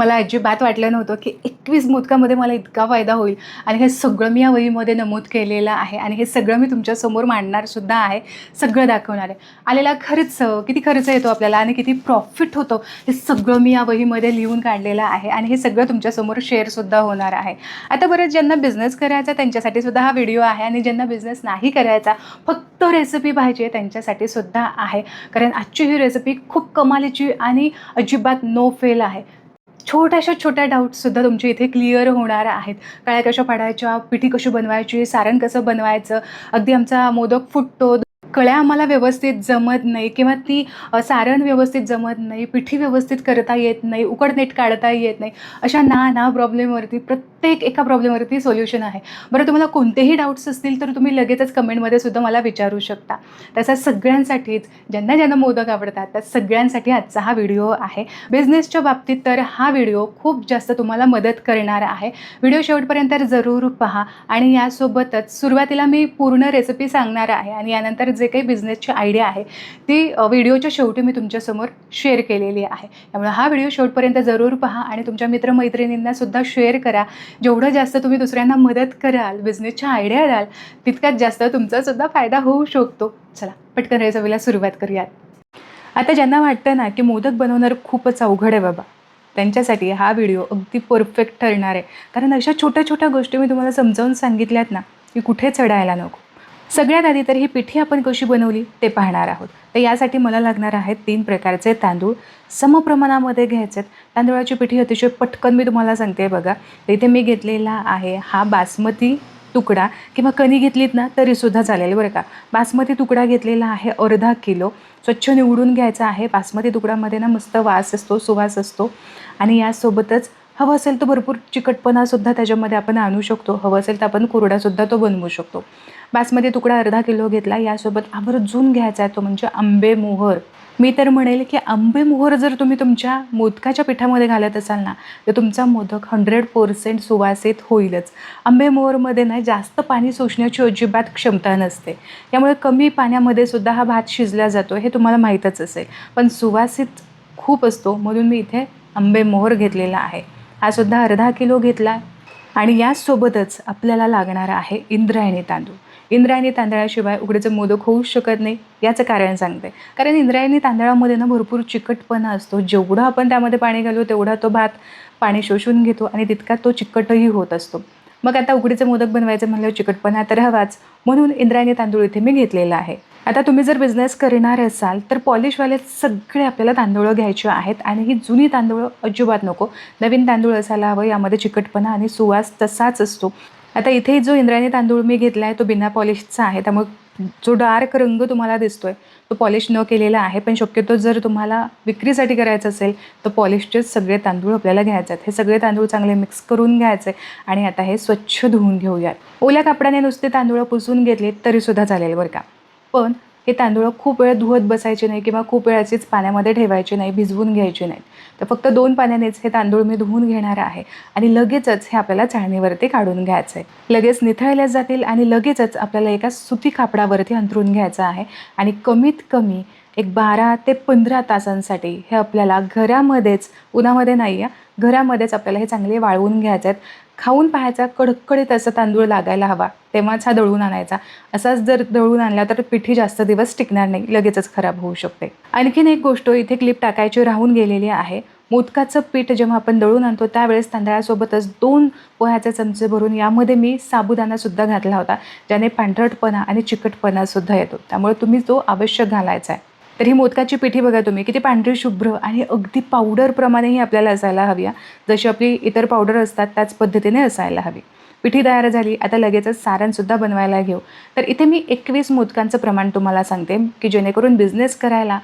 मला अजिबात वाटलं नव्हतं की एकवीस मोदकामध्ये मला इतका फायदा होईल. आणि हे सगळं मी या वहीमध्ये नमूद केलेलं आहे. आणि हे सगळं मी तुमच्यासमोर मांडणारसुद्धा आहे. सगळं दाखवणार आहे. आलेला खर्च किती खर्च येतो आपल्याला आणि किती प्रॉफिट होतो हे सगळं मी या वहीमध्ये लिहून काढलेलं आहे. आणि हे सगळं तुमच्यासमोर शेअरसुद्धा होणार आहे. आता बरं ज्यांना बिझनेस करायचा त्यांच्यासाठी सुद्धा हा व्हिडिओ आहे. आणि ज्यांना बिझनेस नाही करायचा फक्त रेसिपी पाहिजे त्यांच्यासाठी सुद्धा आहे. कारण आजची ही रेसिपी खूप कमालीची आणि अजिबात नो फेल आहे. छोट्याशा छोट्या डाऊट्ससुद्धा तुमचे इथे क्लिअर होणार आहेत. कळ्या कशा पाडायच्या पिठी कशी बनवायची सारण कसं बनवायचं अगदी आमचा मोदक फुटतो कळ्या आम्हाला व्यवस्थित जमत नाही किंवा ती सारण व्यवस्थित जमत नाही पिठी व्यवस्थित करता येत नाही उकडनेट काढता येत नाही अशा ना ना प्रॉब्लेमवरती प्रत्येक एका प्रॉब्लेमवरती सोल्युशन आहे. बरं तुम्हाला कोणतेही डाऊट्स असतील तर तुम्ही लगेचच कमेंटमध्ये सुद्धा मला विचारू शकता. तसं सगळ्यांसाठीच ज्यांना ज्यांना मोदक आवडतात त्या सगळ्यांसाठी आजचा हा व्हिडिओ आहे. बिझनेसच्या बाबतीत तर हा व्हिडिओ खूप जास्त तुम्हाला मदत करणार आहे. व्हिडिओ शेवटपर्यंत जरूर पहा आणि यासोबतच सुरुवातीला मी पूर्ण रेसिपी सांगणार आहे आणि यानंतर जे काही बिझनेसची आयडिया आहे ती व्हिडिओच्या शेवटी मी तुमच्यासमोर शेअर केलेली आहे. त्यामुळे हा व्हिडिओ शेवटपर्यंत जरूर पहा आणि तुमच्या मित्रमैत्रिणींना सुद्धा शेअर करा. जेवढं जास्त तुम्ही दुसऱ्यांना मदत कराल बिझनेसच्या आयडिया द्याल तितकाच जास्त तुमचा सुद्धा फायदा होऊ शकतो. चला पटकन रेसिपीला सुरुवात करूयात. आता ज्यांना वाटतं ना की मोदक बनवणार खूपच अवघड आहे बाबा त्यांच्यासाठी हा व्हिडिओ अगदी परफेक्ट ठरणार आहे. कारण अशा छोट्या छोट्या गोष्टी मी तुम्हाला समजावून सांगितल्यात ना की कुठे चढायला नको. सगळ्यात आधी तर ही पिठी आपण कशी बनवली ते पाहणार आहोत. तर यासाठी मला लागणार आहेत तीन प्रकारचे तांदूळ. समप्रमाणामध्ये घ्यायचे आहेत तांदूळाची पिठी अतिशय पटकन मी तुम्हाला सांगते बघा. तर इथे मी घेतलेला आहे हा बासमती तुकडा किंवा कणी घेतलीत ना तरीसुद्धा चालेल बरं का. बासमती तुकडा घेतलेला आहे अर्धा किलो. स्वच्छ निवडून घ्यायचा आहे. बासमती तुकड्यामध्ये ना मस्त वास असतो सुवास असतो. आणि यासोबतच हवं असेल तर भरपूर चिकटपणासुद्धा त्याच्यामध्ये आपण आणू शकतो. हवं असेल तर आपण कोरडासुद्धा तो बनवू शकतो. बासमती तुकडा अर्धा किलो घेतला यासोबत आवर्जून घ्यायचा आहे तो म्हणजे आंबे मोहर. मी तर म्हणेल की आंबे मोहर जर तुम्ही तुमच्या मोदकाच्या पिठामध्ये घालत असाल ना तर तुमचा मोदक हंड्रेड पर्सेंट सुवासित होईलच. आंबे मोहरमध्ये ना जास्त पाणी शोषण्याची अजिबात क्षमता नसते. त्यामुळे कमी पाण्यामध्ये सुद्धा हा भात शिजला जातो हे तुम्हाला माहीतच असेल. पण सुवासित खूप असतो म्हणून मी इथे आंबे मोहर घेतलेला आहे. हा सुद्धा अर्धा किलो घेतला. आणि यासोबतच आपल्याला लागणार आहे इंद्रायणी तांदूळ. इंद्रायणी तांदळाशिवाय उकडीचं मोदक होऊच शकत नाही याचं कारण सांगते. कारण इंद्रायणी तांदळामध्ये ना भरपूर चिकटपणा असतो. जेवढं आपण त्यामध्ये पाणी घालू तेवढा तो भात पाणी शोषून घेतो आणि तितका तो चिकटही होत असतो. मग आता उकडीचं मोदक बनवायचं म्हणलं चिकटपणा तर हवाच. म्हणून इंद्रायणी तांदूळ इथे मी घेतलेला आहे. आता तुम्ही जर बिझनेस करणार असाल तर पॉलिशवाले सगळे आपल्याला तांदूळ घ्यायचे आहेत आणि ही जुनी तांदूळ अजिबात नको. नवीन तांदूळ असायला हवं यामध्ये चिकटपणा आणि सुवास तसाच असतो. आता इथे जो इंद्रायणी तांदूळ मी घेतला आहे तो बिना पॉलिशचा आहे. त्यामुळे जो डार्क रंग तुम्हाला दिसतोय तो पॉलिश न केलेला आहे पण शक्यतो जर तुम्हाला विक्रीसाठी करायचं असेल तर पॉलिशचेच सगळे तांदूळ आपल्याला घ्यायचे आहेत. हे सगळे तांदूळ चांगले मिक्स करून घ्यायचे आणि आता हे स्वच्छ धुवून घेऊयात. ओल्या कापडाने नुसते तांदूळ पुसून घेतले तरीसुद्धा चालेल बरं का. पण हे तांदूळ खूप वेळ धुवत बसायचे नाही किंवा खूप वेळ असेच पाण्यामध्ये ठेवायचे नाही भिजवून घ्यायचे नाहीत. तर फक्त दोन पाण्यानेच हे तांदूळ मी धुवून घेणार आहे आणि लगेचच हे आपल्याला चाळणीवरती काढून घ्यायचं आहे. लगेच निथळल्या जातील आणि लगेचच आपल्याला एका सुती कापडावरती अंथरून घ्यायचं आहे आणि कमीत कमी एक बारा ते पंधरा तासांसाठी हे आपल्याला घरामध्येच उन्हामध्ये नाही आहे घरामध्येच आपल्याला हे चांगले वाळवून घ्यायचे आहेत. खाऊन पाहायचा कडकडीत असा तांदूळ लागायला हवा तेव्हाच हा दळून आणायचा. असाच जर दळून आणला तर पिठी जास्त दिवस टिकणार नाही लगेचच खराब होऊ शकते. आणखीन एक गोष्ट इथे क्लिप टाकायची राहून गेलेली आहे. मोदकाचं पीठ जेव्हा आपण दळून आणतो त्यावेळेस तांदळासोबतच दोन पोह्याचे चमचे भरून यामध्ये मी साबुदाणासुद्धा घातला होता ज्याने पांढरटपणा आणि चिकटपणासुद्धा येतो. त्यामुळे तुम्ही तो आवश्यक घालायचा आहे. तर ही मोदकाची पिठी बघा तुम्ही किती पांढरी शुभ्र आणि अगदी पावडरप्रमाणेही आपल्याला असायला हवी जशी आपली इतर पावडर असतात त्याच पद्धतीने असायला हवी. पिठी तयार झाली आता लगेचच सारणसुद्धा बनवायला घेऊ. तर इथे मी एकवीस मोदकांचं प्रमाण तुम्हाला सांगते की जेणेकरून बिझनेस करायला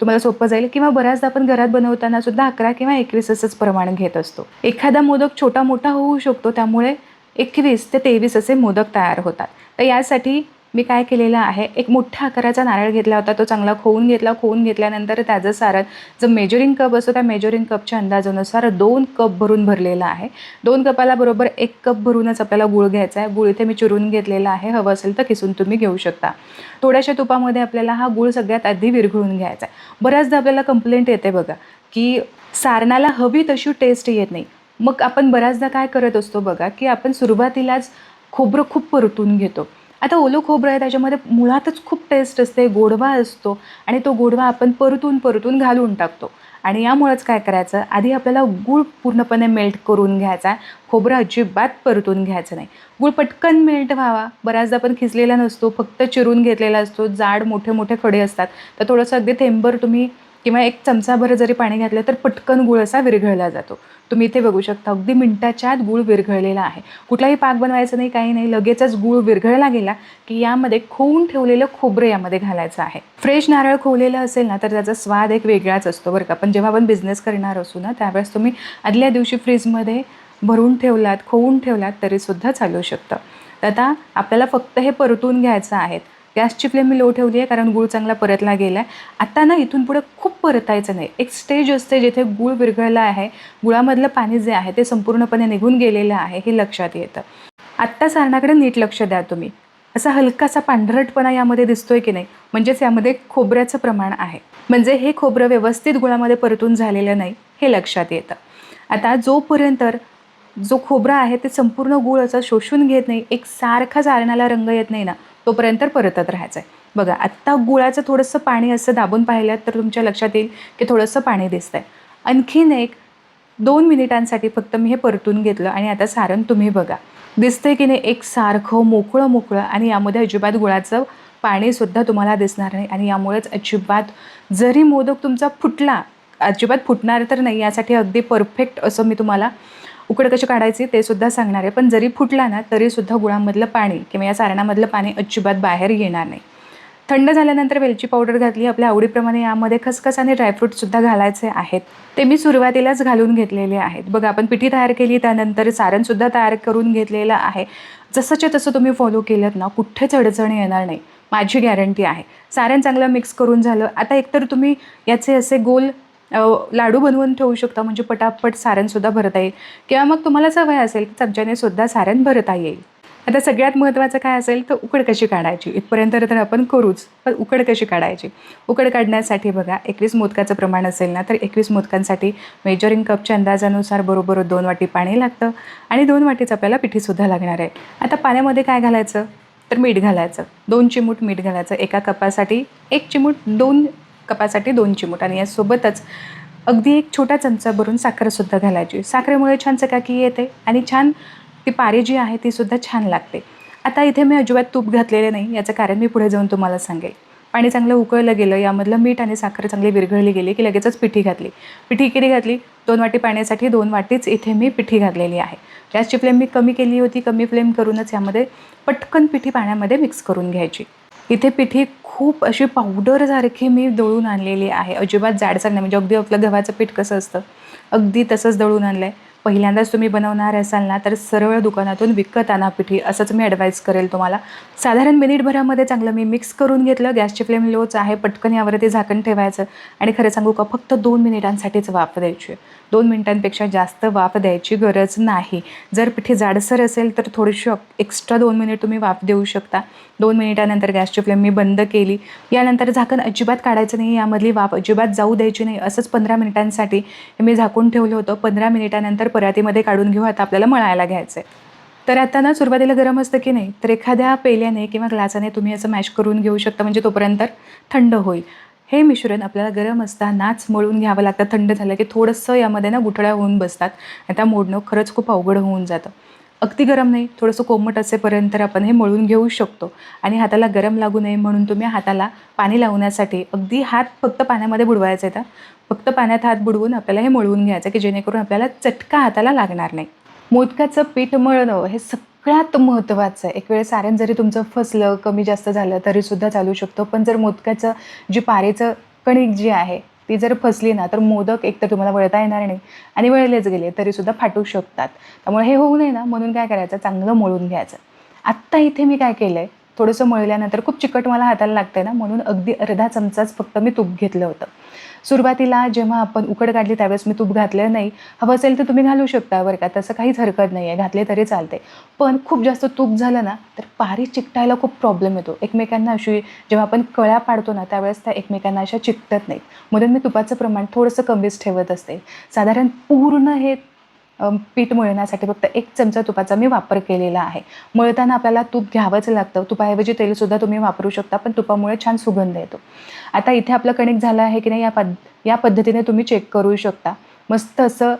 तुम्हाला सोपं जाईल किंवा बऱ्याचदा आपण घरात बनवताना सुद्धा अकरा किंवा एकवीस असंच प्रमाण घेत असतो. एखादा मोदक छोटा मोठा होऊ शकतो त्यामुळे एकवीस ते तेवीस असे मोदक तयार होतात. तर यासाठी मी काय केलेलं आहे? एक मोठ्या आकाराचा नारळ घेतला होता. तो चांगला खोवून घेतला. खोवून घेतल्यानंतर त्याचं सारण जो मेजरिंग कप असतो त्या मेजरिंग कपच्या अंदाजानुसार दोन कप भरून भरलेला आहे. दोन कपाला बरोबर एक कप भरूनच आपल्याला गुळ घ्यायचा आहे. गुळ इथे मी चिरून घेतलेला आहे. हवं असेल तर किसून तुम्ही घेऊ शकता. थोड्याशा तुपामध्ये आपल्याला हा गुळ सगळ्यात आधी विरघळून घ्यायचा आहे. बऱ्याचदा आपल्याला कंप्लेंट येते बघा की सारणाला हवी तशी टेस्ट येत नाही. मग आपण बऱ्याचदा काय करत असतो बघा की आपण सुरुवातीलाच खोबरं खूप परतून घेतो. आता ओलं खोबरं आहे त्याच्यामध्ये मुळातच खूप टेस्ट असते गोडवा असतो आणि तो गोडवा आपण परतून परतून घालून टाकतो. आणि यामुळेच काय करायचं आधी आपल्याला गूळ पूर्णपणे मेल्ट करून घ्यायचा खोबरं अजिबात परतून घ्यायचं नाही. गूळ पटकन मेल्ट व्हावा. बऱ्याचदा आपण खिचलेला नसतो फक्त चिरून घेतलेला असतो. जाड मोठे मोठे खडे असतात. तर थोडंसं अगदी थेंबर तुम्ही किंवा एक चमचाभर जरी पाणी घातलं तर पटकन गुळ असा विरघळला जातो. तुम्ही इथे बघू शकता अगदी मिनटाच्या आत गूळ विरघळलेला आहे. कुठलाही पाक बनवायचा नाही काही नाही लगेचच गूळ विरघळला गेला की यामध्ये खोवून ठेवलेलं खोबरं यामध्ये घालायचं आहे. फ्रेश नारळ खोवलेलं असेल ना तर त्याचा स्वाद एक वेगळाच असतो बरं का. पण जेव्हा आपण बिझनेस करणार असू ना त्यावेळेस तुम्ही आदल्या दिवशी फ्रीजमध्ये भरून ठेवलात खोवून ठेवलात तरीसुद्धा चालू शकतं. तर आता आपल्याला फक्त हे परतून घ्यायचं आहे. गॅसची फ्लेम मी लो ठेवली आहे कारण गूळ चांगला परतला गेला आहे आता ना इथून पुढे खूप परतायचं नाही. एक स्टेज असते जिथे गूळ विरघळला आहे गुळामधलं पाणी जे आहे ते संपूर्णपणे निघून गेलेलं आहे हे लक्षात येतं. आत्ता सारणाकडे नीट लक्ष द्या तुम्ही. असा हलकासा पांढरटपणा यामध्ये दिसतोय की नाही? म्हणजेच यामध्ये खोबऱ्याचं प्रमाण आहे. म्हणजे हे खोबरं व्यवस्थित गुळामध्ये परतून झालेलं नाही हे लक्षात येतं. आता जोपर्यंत जो खोबरा आहे ते संपूर्ण गूळ असा शोषून घेत नाही एक सारखा सारणाला रंग येत नाही ना तोपर्यंत परतत राहायचं आहे बघा आत्ता गुळाचं थोडंसं पाणी असं दाबून पाहिलं तर तुमच्या लक्षात येईल की थोडंसं पाणी दिसतं आहे आणखीन एक दोन मिनिटांसाठी फक्त मी हे परतून घेतलं आणि आता सारण तुम्ही बघा. दिसतंय की नाही एक सारखं मोकळं मोकळं आणि यामध्ये अजिबात गुळाचं पाणीसुद्धा तुम्हाला दिसणार नाही आणि यामुळेच अजिबात जरी मोदक तुमचा फुटला अजिबात फुटणार तर नाही यासाठी अगदी परफेक्ट असं मी तुम्हाला उकड कशी काढायची ते सुद्धा सांगणार आहे. पण जरी फुटला ना तरीसुद्धा गुळामधलं पाणी किंवा या सारणामधलं पाणी अजिबात बाहेर येणार नाही. थंड झाल्यानंतर वेलची पावडर घातली आपल्या आवडीप्रमाणे यामध्ये खसखस आणि ड्रायफ्रूटसुद्धा घालायचे आहेत. ते मी सुरुवातीलाच घालून घेतलेले आहेत. बघा आपण पिठी तयार केली त्यानंतर सारणसुद्धा तयार करून घेतलेलं आहे. जसंच्या तसं तुम्ही फॉलो केलं ना कुठेच अडचणी येणार नाही. माझी गॅरंटी आहे. सारण चांगलं मिक्स करून झालं. आता एकतर तुम्ही याचे असे गोल लाडू बनवून ठेवू शकता म्हणजे पटापट साऱ्यांसुद्धा भरता येईल. किंवा मग तुम्हाला सवय असेल की चमच्याने सुद्धा साऱ्यान भरता येईल. आता सगळ्यात महत्त्वाचं काय असेल तर उकड कशी काढायची? इथपर्यंत तर आपण करूच पण उकड कशी काढायची? उकड काढण्यासाठी बघा एकवीस मोदकाचं प्रमाण असेल ना तर एकवीस मोदकांसाठी मेजरिंग कपच्या अंदाजानुसार बरोबर दोन वाटी पाणी लागतं आणि दोन वाटीच आपल्याला पिठीसुद्धा लागणार आहे. आता पाण्यामध्ये काय घालायचं? तर मीठ घालायचं. दोन चिमूट मीठ घालायचं. एका कपासाठी एक चिमूट दोन कपासाठी दोन चिमूट आणि यासोबतच अगदी एक छोटा चमचा भरून साखरसुद्धा घालायची. साखरेमुळे छान चकाकी येते आणि छान ती पारी जी आहे तीसुद्धा छान लागते. आता इथे मी अजिबात तूप घातलेले नाही याचं कारण मी पुढे जाऊन तुम्हाला सांगेल. पाणी चांगलं उकळलं गेलं यामधलं मीठ आणि साखर चांगली विरघळली गेली की लगेचच पिठी घातली. पिठी किती घातली? दोन वाटी पाण्यासाठी दोन वाटीच इथे मी पिठी घातलेली आहे. गॅसची फ्लेम मी कमी केली होती कमी फ्लेम करूनच यामध्ये पटकन पिठी पाण्यामध्ये मिक्स करून घ्यायची. इथे पिठी खूप अशी पावडरसारखी मी दळून आणलेली आहे. अजिबात जाडसर नाही. म्हणजे अगदी आपलं गव्हाचं पीठ कसं असतं अगदी तसंच दळून आणलं आहे पहिल्यांदाच तुम्ही बनवणार असाल ना तर सरळ दुकानातून विकत आणा पिठी असंच मी ॲडवाईस करेल तुम्हाला. साधारण मिनिटभरामध्ये चांगलं मी मिक्स करून घेतलं. गॅसची फ्लेम लोच आहे पटकन यावरती झाकण ठेवायचं. आणि खरं सांगू का फक्त दोन मिनिटांसाठीच वाफ द्यायची. दोन मिनिटांपेक्षा जास्त वाफ द्यायची गरज नाही. जर पिठी जाडसर असेल तर थोडीशी एक्स्ट्रा दोन मिनिट तुम्ही वाफ देऊ शकता. दोन मिनिटानंतर गॅसची फ्लेम मी बंद केली. यानंतर झाकण अजिबात काढायचं नाही यामधली वाफ अजिबात जाऊ द्यायची नाही. असंच पंधरा मिनिटांसाठी मी झाकून ठेवलं होतं. पंधरा मिनिटानंतर परातीमध्ये काढून घेऊ आता आपल्याला मळायला घ्यायचं आहे तर आता ना सुरुवातीला गरम असतं की नाही तर एखाद्या पेल्याने किंवा ग्लासाने तुम्ही असं मॅश करून घेऊ शकता म्हणजे तोपर्यंत थंड होईल. हे मिश्रण आपल्याला गरम असतानाच मळून घ्यावं लागतं. थंड झालं की थोडंसं यामध्ये ना गुठळ्या होऊन बसतात. आणि त्या मोडणं खरंच खूप अवघड होऊन जातं. अगदी गरम नाही थोडंसं कोमट असेपर्यंत आपण हे मळून घेऊ शकतो. आणि हाताला गरम लागू नये म्हणून तुम्ही हाताला पाणी लावण्यासाठी अगदी हात फक्त पाण्यामध्ये बुडवायचा आहे फक्त पाण्यात हात बुडवून आपल्याला हे मळवून घ्यायचं की जेणेकरून आपल्याला चटका हाताला लागणार नाही. मोदकाचं पीठ मळणं हे सगळ्यात महत्त्वाचं आहे. एक वेळ सारण जरी तुमचं फसलं कमी जास्त झालं तरीसुद्धा चालू शकतो. पण जर मोदकाचं जी पारेचं कणिक जी आहे ती जर फसली ना तर मोदक एकतर तुम्हाला वळता येणार नाही आणि वळलेच गेले तरीसुद्धा फाटू शकतात. त्यामुळे हे होऊ नये ना म्हणून काय करायचं? चांगलं मळून घ्यायचं. आत्ता इथे मी काय केलं आहे थोडंसं मळल्यानंतर खूप चिकट मला हाताला लागतं ना म्हणून अगदी अर्धा चमचाच फक्त मी तूप घेतलं होतं. सुरुवातीला जेव्हा आपण उकड काढली त्यावेळेस मी तूप घातलं नाही. हवं असेल तर तुम्ही घालू शकता बरं का तसं काहीच हरकत नाही आहे घातले तरी चालते पण खूप जास्त तूप झालं ना तर पारी चिकटायला खूप प्रॉब्लेम येतो. एकमेकांना अशी जेव्हा आपण कळ्या पाडतो ना त्यावेळेस त्या एकमेकांना अशा चिकटत नाहीत. म्हणून मी तुपाचं प्रमाण थोडंसं कमीच ठेवत असते. साधारण पूर्ण हे पीठ मळण्यासाठी फक्त एक चमचा तुपाचा मी वापर केलेला आहे. मळताना आपल्याला तूप घ्यावंच लागतं. तुपाऐवजी तेलसुद्धा तुम्ही वापरू शकता पण तुपामुळे छान सुगंध येतो. आता इथे आपलं कणिक झालं आहे की नाही या पद या पद्धतीने तुम्ही चेक करू शकता. मस्त असं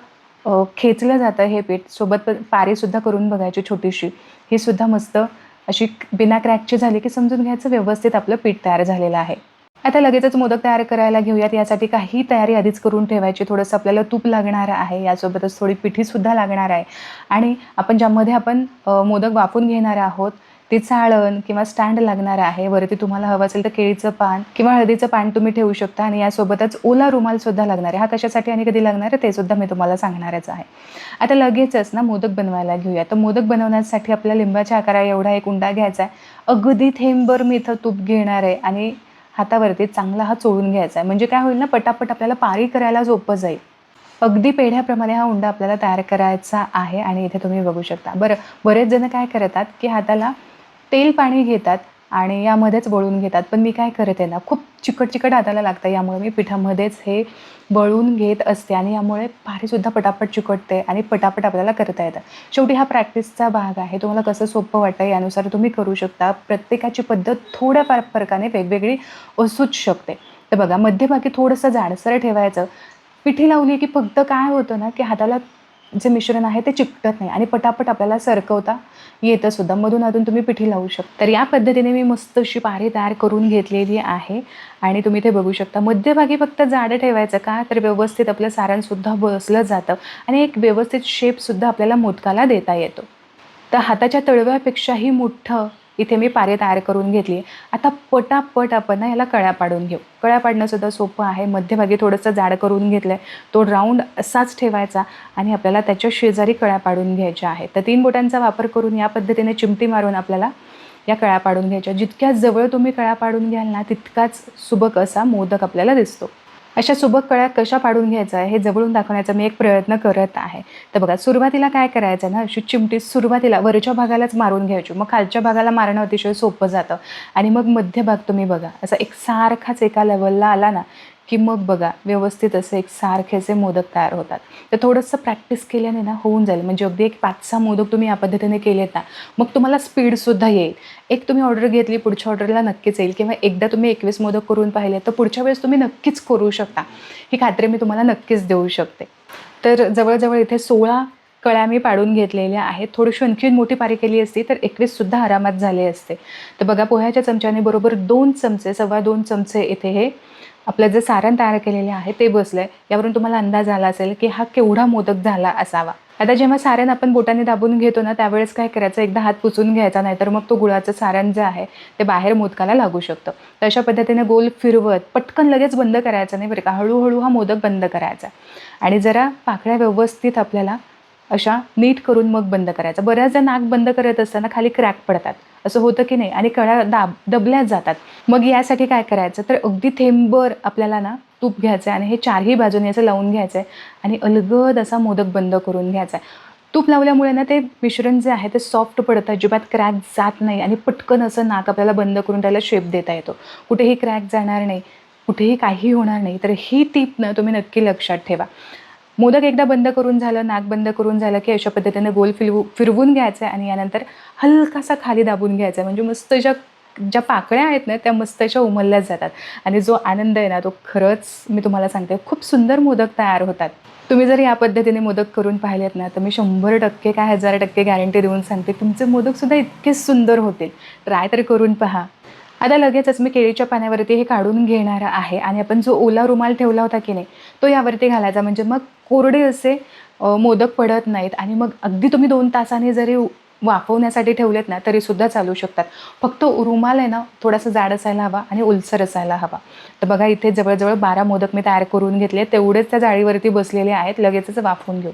खेचलं जातं हे पीठ. सोबत प- पारीसुद्धा करून बघायची छोटीशी. ही सुद्धा मस्त अशी बिना क्रॅकची झाली की समजून घ्यायचं व्यवस्थित आपलं पीठ तयार झालेलं आहे. आता लगेचच मोदक तयार करायला घेऊयात. यासाठी काही तयारी आधीच करून ठेवायची. थोडंसं आपल्याला तूप लागणार आहे. यासोबतच थोडी पिठीसुद्धा लागणार आहे. आणि आपण ज्यामध्ये आपण मोदक वाफून घेणार आहोत ते चाळण किंवा स्टँड लागणार आहे. वरती तुम्हाला हवं असेल तर केळीचं पान किंवा हळदीचं पान तुम्ही ठेवू शकता. आणि यासोबतच ओला रुमालसुद्धा लागणार आहे. हा कशासाठी आणि कधी लागणार आहे ते सुद्धा मी तुम्हाला सांगणारच आहे. आता लगेचच ना मोदक बनवायला घेऊया. तर मोदक बनवण्यासाठी आपल्या लिंबाच्या आकारा एवढा एक उंडा घ्यायचा आहे. अगदी थेंबर मी इथं तूप घेणार आहे. आणि हातावरती चांगला हा चोळून घ्यायचा आहे. म्हणजे काय होईल ना पटापट आपल्याला पारी करायला सोपं जाईल. अगदी पेढ्याप्रमाणे हा उंडा आपल्याला तयार करायचा आहे आणि इथे तुम्ही बघू शकता. बरं बरेच जण काय करतात की हाताला तेल पाणी घेतात आणि यामध्येच वळून घेतात. पण मी काय करते ना खूप चिकट चिकट हाताला लागतं. यामुळे मी पिठामध्येच हे वळून घेत असते आणि यामुळे पारीसुद्धा पटापट चिकटते आणि पटापट आपल्याला करता येतं. शेवटी हा प्रॅक्टिसचा भाग आहे. तुम्हाला कसं सोपं वाटतं यानुसार तुम्ही करू शकता. प्रत्येकाची पद्धत थोड्याफार फरकाने वेगवेगळी असूच शकते. तर बघा मध्यभागी थोडंसं जाडसर ठेवायचं. पिठी लावली की फक्त काय होतं ना की हाताला जे मिश्रण आहे ते चिकटत नाही आणि पटापट आपल्याला सरकवता येतं सुद्धा. मधून अधून तुम्ही पिठी लावू शकता. तर या पद्धतीने मी मस्त अशी पारी तयार करून घेतलेली आहे आणि तुम्ही ते बघू शकता. मध्यभागी फक्त जाडं ठेवायचं का? तर व्यवस्थित आपलं सारणसुद्धा बसलं जातं आणि एक व्यवस्थित शेपसुद्धा आपल्याला मोदकाला देता येतो. तर हाताच्या तळव्यापेक्षाही मोठं इथे मी पारे तयार करून घेतली. आता पटापट आपण ना याला कळ्या पाडून घेऊ. कळ्या पाडणंसुद्धा सोपं आहे. मध्यभागी थोडंसं जाड करून घेतलं आहे तो राऊंड असाच ठेवायचा आणि आपल्याला त्याच्या शेजारी कळ्या पाडून घ्यायच्या आहेत. तर तीन बोटांचा वापर करून या पद्धतीने चिमटी मारून आपल्याला या कळ्या पाडून घ्यायच्या. जितक्या जवळ तुम्ही कळ्या पाडून घ्याल ना तितकाच सुबक असा मोदक आपल्याला दिसतो. अशा सुबक कळ्या कशा पाडून घ्यायचं आहे हे जवळून दाखवण्याचा मी एक प्रयत्न करत आहे. तर बघा सुरुवातीला काय करायचं ना अशी चिमटी सुरुवातीला वरच्या भागालाच मारून घ्यायची. मग खालच्या भागाला मारणं अतिशय सोपं जातं. आणि मग मध्यभाग तुम्ही बघा असा एक सारखाच एका लेवलला आला ना की मग बघा व्यवस्थित असे एक सारखेचे मोदक तयार होतात. तर थोडंसं प्रॅक्टिस केल्याने ना होऊन जाईल. म्हणजे अगदी एक पाच सहा मोदक तुम्ही या पद्धतीने केलेत ना मग तुम्हाला स्पीडसुद्धा येईल. एक तुम्ही ऑर्डर घेतली पुढच्या ऑर्डरला नक्कीच येईल. किंवा एकदा तुम्ही एकवीस मोदक करून पाहिले तर पुढच्या वेळेस तुम्ही नक्कीच करू शकता. ही खात्री मी तुम्हाला नक्कीच देऊ शकते. तर जवळजवळ इथे सोळा कळ्या मी पाडून घेतलेल्या आहेत. थोडीशी आणखीन मोठी पारी केली असती तर एकवीससुद्धा आरामात झाले असते. तर बघा पोह्याच्या चमच्याने बरोबर दोन चमचे सव्वा दोन चमचे इथे हे आपलं जे सारण तयार केलेले आहे ते बसलं आहे यावरून तुम्हाला अंदाज आला असेल की हा केवढा मोदक झाला असावा. आता जेव्हा सारण आपण बोटाने दाबून घेतो ना त्यावेळेस काय करायचं? एकदा हात पुसून घ्यायचा नाहीतर मग तो गुळाचं सारण जे आहे ते बाहेर मोदकाला लागू शकतं. तर अशा पद्धतीने गोल फिरवत पटकन लगेच बंद करायचं नाही बरं का. हळूहळू हा मोदक बंद करायचा. आणि जरा पाकळ्या व्यवस्थित आपल्याला अशा नीट करून मग बंद करायचा. बऱ्याचदा नाक बंद करत असताना खाली क्रॅक पडतात. असं होतं की नाही? आणि कळ्या दाब दबल्या जातात. मग यासाठी काय करायचं? तर अगदी थेंबर आपल्याला ना तूप घ्यायचं आहे आणि हे चारही बाजूने असं लावून घ्यायचं आहे आणि अलगद असा मोदक बंद करून घ्यायचा आहे. तूप लावल्यामुळे ना ते मिश्रण जे आहे ते सॉफ्ट पडतं अजिबात क्रॅक जात नाही आणि पटकन असं नाक आपल्याला बंद करून त्याला शेप देता येतो. कुठेही क्रॅक जाणार नाही कुठेही काही होणार नाही तर ही टीप ना तुम्ही नक्की लक्षात ठेवा. मोदक एकदा बंद करून झालं नाक बंद करून झालं की अशा पद्धतीने गोल फिरवू फिरवून घ्यायचं आहे आणि यानंतर हलकासा खाली दाबून घ्यायचा आहे म्हणजे मस्त ज्या ज्या पाकळ्या आहेत ना त्या मस्त अशा उमलल्याच जातात. आणि जो आनंद आहे ना तो खरंच मी तुम्हाला सांगते खूप सुंदर मोदक तयार होतात. तुम्ही जर या पद्धतीने मोदक करून पाहिलेत ना तर मी शंभर टक्के काय हजार टक्के गॅरंटी देऊन सांगते तुमचे मोदकसुद्धा इतकेच सुंदर होतील. ट्राय तर करून पहा. आता लगेचच मी केळीच्या पाण्यावरती हे काढून घेणार आहे. आणि आपण जो ओला रुमाल ठेवला होता की नाही तो यावरती घालायचा. म्हणजे मग कोरडे असे मोदक पडत नाहीत. आणि मग अगदी तुम्ही दोन तासाने जरी वाफवण्यासाठी ठेवलेत ना तरीसुद्धा चालू शकतात. फक्त रुमाल आहे ना थोडासा जाड असायला हवा आणि ओलसर असायला हवा. तर बघा इथे जवळजवळ बारा मोदक मी तयार करून घेतले. तेवढेच त्या जाळीवरती बसलेले आहेत. लगेचच वाफवून घेऊ.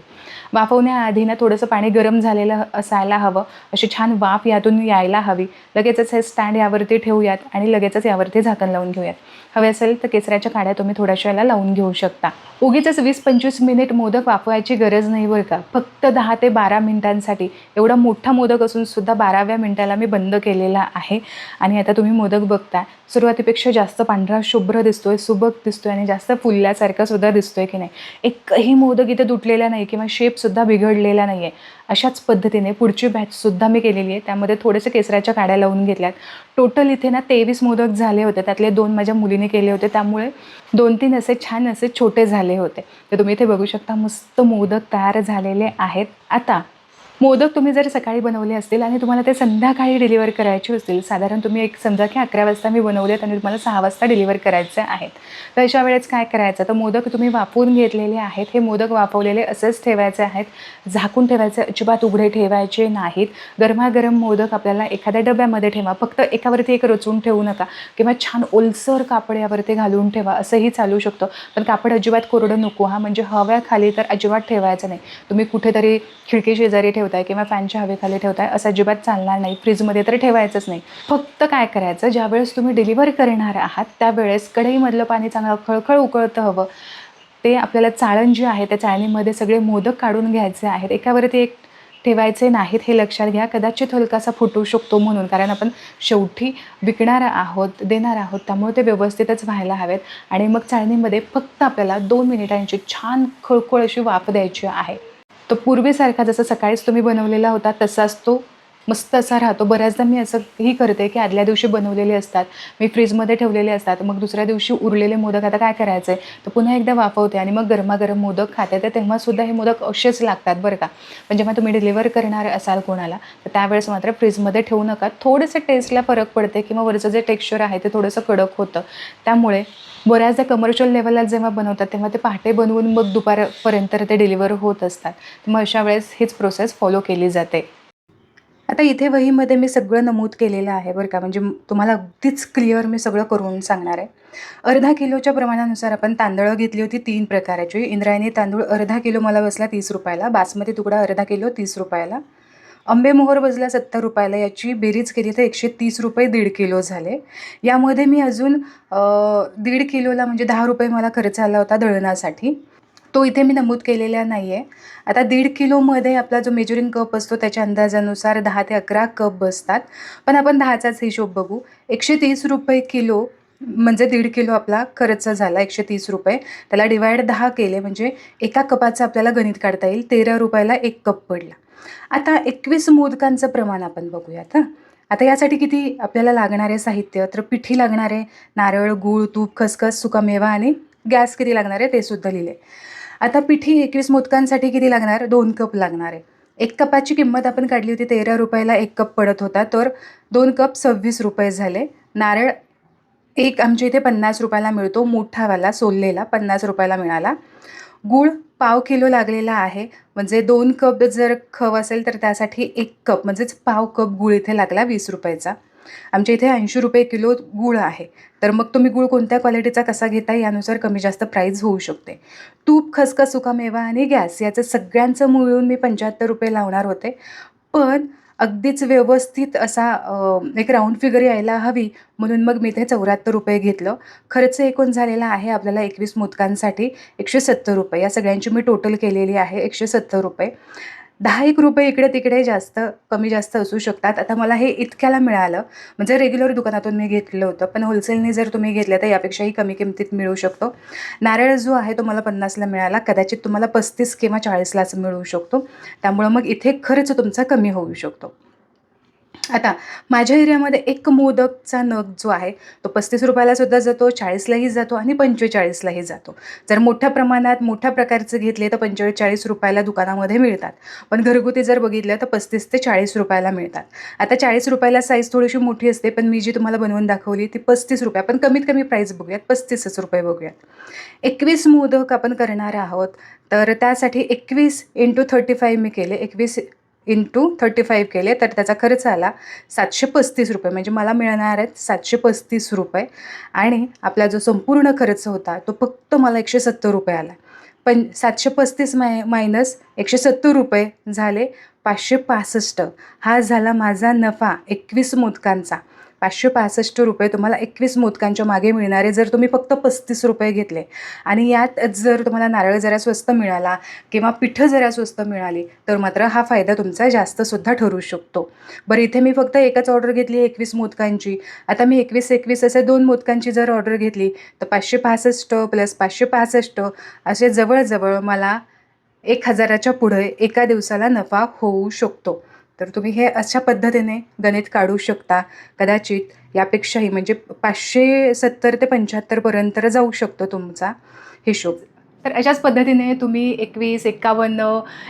वाफवण्याआधी ना थोडंसं पाणी गरम झालेलं असायला हवं. अशी छान वाफ यातून यायला हवी. लगेचच हे स्टँड यावरती ठेवूयात आणि लगेचच यावरती झाकण लावून घेऊयात. हवे असेल तर केसऱ्याच्या काड्या तुम्ही थोड्याशा याला लावून घेऊ शकता. उगीच वीस पंचवीस मिनिट मोदक वाफवायची गरज नाही बरं का. फक्त दहा ते बारा मिनिटांसाठी. एवढा मोठा मोदक असून सुद्धा बाराव्या मिनिटाला मी बंद केलेला आहे. आणि आता तुम्ही मोदक बघता सुरुवातीपेक्षा जास्त पांढरा शुभ्र दिसतोय सुबक दिसतोय आणि जास्त फुलल्यासारखा सुद्धा दिसतोय की नाही. एकही मोदक इथे तुटलेला नाही किंवा शेप शेपसुद्धा बिघडलेला नाही आहे अशाच पद्धतीने पुढची बॅचसुद्धा मी केलेली आहे. त्यामध्ये थोडेसे केसऱ्याच्या काड्या लावून घेतल्यात. टोटल इथे ना तेवीस मोदक झाले होते. त्यातले दोन माझ्या मुलीने केले होते. त्यामुळे दोन तीन असे छान असे छोटे झाले होते. तर तुम्ही इथे बघू शकता मस्त मोदक तयार झालेले आहेत. आता मोदक तुम्ही जर सकाळी बनवले असतील आणि तुम्हाला ते संध्याकाळी डिलिव्हर करायचे असतील साधारण तुम्ही एक समजा की अकरा वाजता मी बनवलेत आणि तुम्हाला सहा वाजता डिलिव्हर करायचे आहेत. तर अशा वेळेस काय करायचं? तर मोदक तुम्ही वाफवून घेतलेले आहेत. हे मोदक वाफवलेले असेच ठेवायचे आहेत. झाकून ठेवायचे अजिबात उघडे ठेवायचे नाहीत. गरमागरम मोदक आपल्याला एखाद्या डब्यामध्ये ठेवा. फक्त एकावरती एक रचून ठेवू नका किंवा छान ओलसर कापड यावरती घालून ठेवा. असंही चालू शकतं. पण कापड अजिबात कोरडं नको हा. म्हणजे हव्याखाली तर अजिबात ठेवायचं नाही. तुम्ही कुठेतरी खिडकी शेजारी ठेवा ठेवताय किंवा फॅनच्या हवेखाली ठेवताय असं अजिबात चालणार नाही. फ्रीजमध्ये तर ठेवायचंच नाही. फक्त काय करायचं ज्यावेळेस तुम्ही डिलिव्हर करणार आहात त्यावेळेस कढईमधलं पाणी चांगलं खळखळ उकळतं हवं. ते आपल्याला चाळण जी आहे त्या चाळणीमध्ये सगळे मोदक काढून घ्यायचे आहेत. एकावरती एक ठेवायचे नाहीत हे लक्षात घ्या. कदाचित हलकासा फुटू शकतो म्हणून कारण आपण शेवटी विकणार आहोत देणार आहोत त्यामुळे ते व्यवस्थितच व्हायला हवेत. आणि मग चाळणीमध्ये फक्त आपल्याला दोन मिनिटांची छान खळखळ अशी वाफ द्यायची आहे. तो पूर्वीसारखा जसा सकाळीच तुम्ही बनवलेला होता तसाच तो मस्त असा राहतो. बऱ्याचदा मी असंही करते की आदल्या दिवशी बनवलेले असतात मी फ्रीजमध्ये ठेवलेले असतात मग दुसऱ्या दिवशी उरलेले मोदक आता काय करायचं आहे तर पुन्हा एकदा वाफवते आणि मग गरमागरम मोदक खाते. तर तेव्हासुद्धा हे मोदक असेच लागतात बरं का. म्हणजे पण जेव्हा तुम्ही डिलिव्हर करणार असाल कोणाला तर त्यावेळेस मात्र फ्रीजमध्ये ठेवू नका. थोडंसं टेस्टला फरक पडते किंवा वरचं जे टेक्स्चर आहे ते थोडंसं कडक होतं. त्यामुळे बऱ्याचदा कमर्शियल लेवलला जेव्हा बनवतात तेव्हा ते पहाटे बनवून मग दुपारपर्यंत ते डिलिव्हर होत असतात. मग अशा वेळेस हीच प्रोसेस फॉलो केली जाते. आता इथे वहीमध्ये मी सगळं नमूद केलेलं आहे बरं का. म्हणजे तुम्हाला अगदीच क्लिअर मी सगळं करून सांगणार आहे. अर्धा किलोच्या प्रमाणानुसार आपण तांदळं घेतली होती तीन प्रकाराची. इंद्रायणी तांदूळ अर्धा किलो मला बसला तीस रुपयाला. बासमती तुकडा अर्धा किलो तीस रुपयाला. आंबेमोहर बसला सत्तर रुपयाला. याची बेरीज केली तर एकशे तीस रुपये दीड किलो झाले. यामध्ये मी अजून दीड किलोला म्हणजे दहा रुपये मला खर्च आला होता दळणासाठी. तो इथे मी नमूद केलेला नाही आहे आता दीड किलोमध्ये आपला जो मेजरिंग कप असतो त्याच्या अंदाजानुसार दहा ते अकरा कप बसतात. पण आपण दहाचाच हिशोब बघू. एकशे तीस रुपये किलो म्हणजे दीड किलो आपला खर्च झाला एकशे तीस रुपये. त्याला डिवाइड दहा केले म्हणजे एका कपाचं आपल्याला गणित काढता येईल. तेरा रुपयाला एक कप पडला. आता एकवीस मोदकांचं प्रमाण आपण बघूयात हां. आता यासाठी किती आपल्याला लागणारे साहित्य? तर पिठी लागणारे नारळ गूळ तूप खसखस सुकामेवा आणि गॅस किती लागणार आहे ते सुद्धा लिहिले. आता पिठी एकवीस मोदकांसाठी किती लागणार? दोन कप लागणार आहे. एक कपाची किंमत आपण काढली होती तेरा रुपयाला एक कप पडत होता. तर दोन कप सव्वीस रुपये झाले. नारळ एक आमच्या इथे पन्नास रुपयाला मिळतो. मोठावाला सोललेला पन्नास रुपयाला मिळाला. गूळ पाव किलो लागलेला आहे. म्हणजे दोन कप जर खव असेल तर त्यासाठी एक कप. म्हणजेच पाव कप गूळ इथे लागला वीस रुपयाचा. आमच्या इथे ऐंशी रुपये किलो गूळ आहे. तर मग तुम्ही गूळ कोणत्या क्वालिटीचा कसा घेता यानुसार कमी जास्त प्राईस होऊ शकते. तूप खसखस सुकामेवा आणि गॅस याचं सगळ्यांचं मिळून मी पंच्याहत्तर रुपये लावणार होते. पण अगदीच व्यवस्थित असा एक राऊंड फिगर यायला हवी. म्हणून मग मी ते चौऱ्याहत्तर रुपये घेतलं. खर्च एकूण झालेला आहे आपल्याला एकवीस मोदकांसाठी एकशे सत्तर रुपये. या सगळ्यांची मी टोटल केलेली आहे एकशे सत्तर रुपये. दहा एक रुपये इकडे तिकडे जास्त कमी जास्त असू शकतात. आता मला हे इतक्याला मिळालं. म्हणजे रेग्युलर दुकानातून मी घेतलं होतं. पण होलसेलने जर तुम्ही घेतलं तर यापेक्षाही कमी किमतीत मिळू शकतो. नारळ जो आहे तो मला पन्नासला मिळाला. कदाचित तुम्हाला पस्तीस किंवा चाळीसलाच मिळू शकतो. त्यामुळं मग इथे खर्च तुमचा कमी होऊ शकतो. आता माझ्या एरियामध्ये एक मोदकचा नग जो आहे तो पस्तीस रुपयाला सुद्धा जातो चाळीसलाही जातो आणि पंचेचाळीसलाही जातो. जर मोठ्या प्रमाणात मोठ्या प्रकारचे घेतले तर पंचेचाळीस रुपयाला दुकानामध्ये मिळतात. पण घरगुती जर बघितलं तर पस्तीस ते चाळीस रुपयाला मिळतात. आता चाळीस रुपयाला साईज थोडीशी मोठी असते पण मी जी तुम्हाला बनवून दाखवली ती पस्तीस रुपये. पण कमीत कमी प्राईस बघूयात पस्तीसच रुपये बघूयात. एकवीस मोदक आपण करणार आहोत तर त्यासाठी एकवीस इंटू थर्टी फाईव्ह मी केले. एकवीस इंटू थर्टी फाईव्ह केले तर त्याचा खर्च आला सातशे पस्तीस रुपये. म्हणजे मला मिळणार आहेत सातशे पस्तीस रुपये. आणि आपला जो संपूर्ण खर्च होता तो फक्त मला एकशे सत्तर रुपये आला. पण सातशे पस्तीस माय मायनस एकशे सत्तर रुपये झाले पाचशे पासष्ट. हा झाला माझा नफा एकवीस मोदकांचा. पाचशे पासष्ट रुपये तुम्हाला एकवीस मोदकांच्या मागे मिळणारे जर तुम्ही फक्त पस्तीस रुपये घेतले. आणि यात जर तुम्हाला नारळ जरा स्वस्त मिळाला किंवा पिठं जरा स्वस्त मिळाली तर मात्र हा फायदा तुमचा जास्तसुद्धा ठरू शकतो. बरं इथे मी फक्त एकच ऑर्डर घेतली एकवीस मोदकांची. आता मी एकवीस एकवीस असे दोन मोदकांची जर ऑर्डर घेतली तर पाचशे पासष्ट प्लस पाचशे पासष्ट असे जवळजवळ मला एक हजाराच्या पुढे एका दिवसाला नफा होऊ शकतो. तर तुम्ही हे अशा पद्धतीने गणित काढू शकता. कदाचित यापेक्षाही म्हणजे पाचशे सत्तर ते पंच्याहत्तरपर्यंत जाऊ शकतो तुमचा हिशोब. तर अशाच पद्धतीने तुम्ही एकवीस एक्कावन्न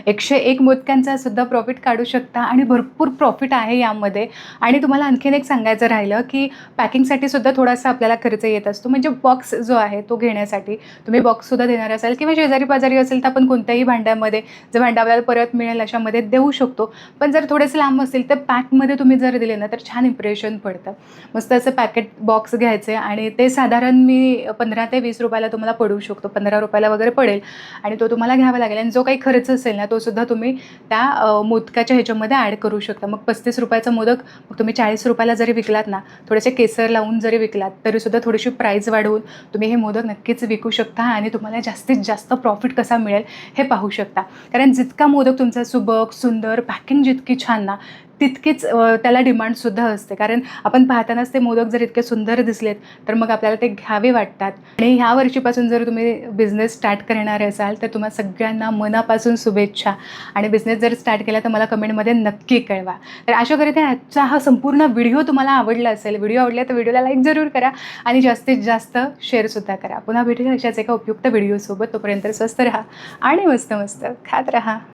एकशे एक मोदक्यांचा सुद्धा प्रॉफिट काढू शकता आणि भरपूर प्रॉफिट आहे यामध्ये. आणि तुम्हाला आणखीन एक सांगायचं राहिलं की पॅकिंगसाठी सुद्धा थोडासा आपल्याला खर्च येत असतो. म्हणजे बॉक्स जो आहे तो घेण्यासाठी तुम्ही बॉक्ससुद्धा देणार असाल किंवा शेजारी पाजारी असेल तर आपण कोणत्याही भांड्यामध्ये जर भांडं आपल्याला परत मिळेल अशामध्ये देऊ शकतो. पण जर थोडेसे लांब असतील तर पॅकमध्ये तुम्ही जर दिले ना तर छान इम्प्रेशन पडतं. मस्त असं पॅकेट बॉक्स घ्यायचे आणि ते साधारण मी पंधरा ते वीस रुपयाला तुम्हाला पडू शकतो. पंधरा रुपयाला वगैरे पडेल आणि तो तुम्हाला घ्यावा लागेल. आणि जो काही खर्च असेल ना तो सुद्धा तुम्ही त्या मोदकाच्या ह्याच्यामध्ये ॲड करू शकता. मग पस्तीस रुपयाचा मोदक मग तुम्ही चाळीस रुपयाला जरी विकलात ना थोडेसे केसर लावून जरी विकलात तरीसुद्धा थोडीशी प्राईज वाढवून तुम्ही हे मोदक नक्कीच विकू शकता आणि तुम्हाला जास्तीत जास्त प्रॉफिट कसा मिळेल हे पाहू शकता. कारण जितका मोदक तुमचा सुबक सुंदर पॅकिंग जितकी छान ना तितकीच त्याला डिमांडसुद्धा असते. कारण आपण पाहतानाच ते मोदक जर इतके सुंदर दिसलेत तर मग आपल्याला ते घ्यावे वाटतात. आणि ह्या वर्षीपासून जर तुम्ही बिझनेस स्टार्ट करणारे असाल तर तुम्हा सगळ्यांना मनापासून शुभेच्छा. आणि बिझनेस जर स्टार्ट केला तर मला कमेंटमध्ये नक्की कळवा. तर अशा करीत आजचा हा संपूर्ण व्हिडिओ तुम्हाला आवडला असेल व्हिडिओ आवडला तर व्हिडिओला लाईक जरूर करा आणि जास्तीत जास्त शेअरसुद्धा करा. पुन्हा भेटूया अशाच एका उपयुक्त व्हिडिओसोबत तोपर्यंत स्वस्त राहा आणि मस्त मस्त खात राहा.